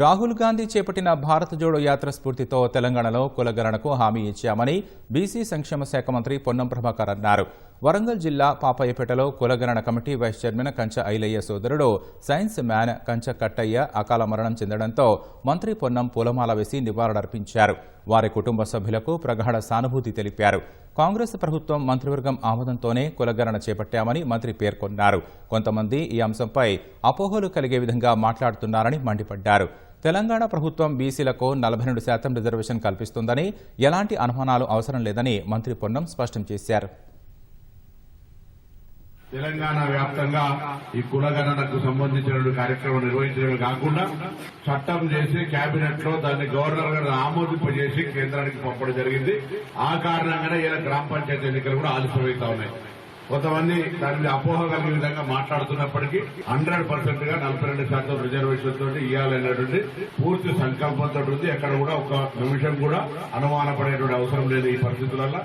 రాహుల్ గాంధీ చేపట్టిన భారత జోడో యాత్ర స్ఫూర్తితో తెలంగాణలో కులగణనకు హామీ ఇచ్చామని బీసీ సంక్షేమ శాఖ మంత్రి పొన్నం ప్రభాకర్ అన్నారు. వరంగల్ జిల్లా పాపయ్యపేటలో కులగణన committee vice chairman Kancha Ilaiah సోదరుడు సైన్స్ మ్యాన్ కంచ కట్టయ్య అకాల మరణం చెందడంతో మంత్రి పొన్నం పూలమాల వేసి నివాళులర్పించారు. వారి కుటుంబ సభ్యులకు ప్రగాఢ సానుభూతి తెలిపారు. కాంగ్రెస్ ప్రభుత్వం మంత్రివర్గం ఆమోదంతోనే కులగణన చేపట్టామని మంత్రి పేర్కొన్నారు. కొంతమంది ఈ అంశంపై అపోహలు కలిగే విధంగా మాట్లాడుతున్నారని మండిపడ్డారు. తెలంగాణ ప్రభుత్వం బీసీలకు నలభై రెండు శాతం రిజర్వేషన్ కల్పిస్తుందని ఎలాంటి అనుమానాలు అవసరం లేదని మంత్రి పొన్నం స్పష్టం చేశారు. తెలంగాణ వ్యాప్తంగా ఈ కులగణనకు సంబంధించిన కార్యక్రమం నిర్వహించడమే కాకుండా చట్టం చేసి కేబినెట్లో దాన్ని గవర్నర్ గారు ఆమోదింపజేసి కేంద్రానికి పంపడం జరిగింది. ఆ కారణంగానే ఇలా గ్రామ పంచాయతీ ఎన్నికలు కూడా ఆలస్యమవుతా ఉన్నాయి. కొంతమంది దాని మీద అపోహ కలిగే విధంగా మాట్లాడుతున్నప్పటికీ హండ్రెడ్ పర్సెంట్గా నలభై రెండు శాతం రిజర్వేషన్ తోటి ఇవ్వాలనేటువంటి పూర్తి సంకల్పంతో ఉంది. ఎక్కడ కూడా ఒక నిమిషం కూడా అనుమానపడేటువంటి అవసరం లేదు ఈ పరిస్థితులలో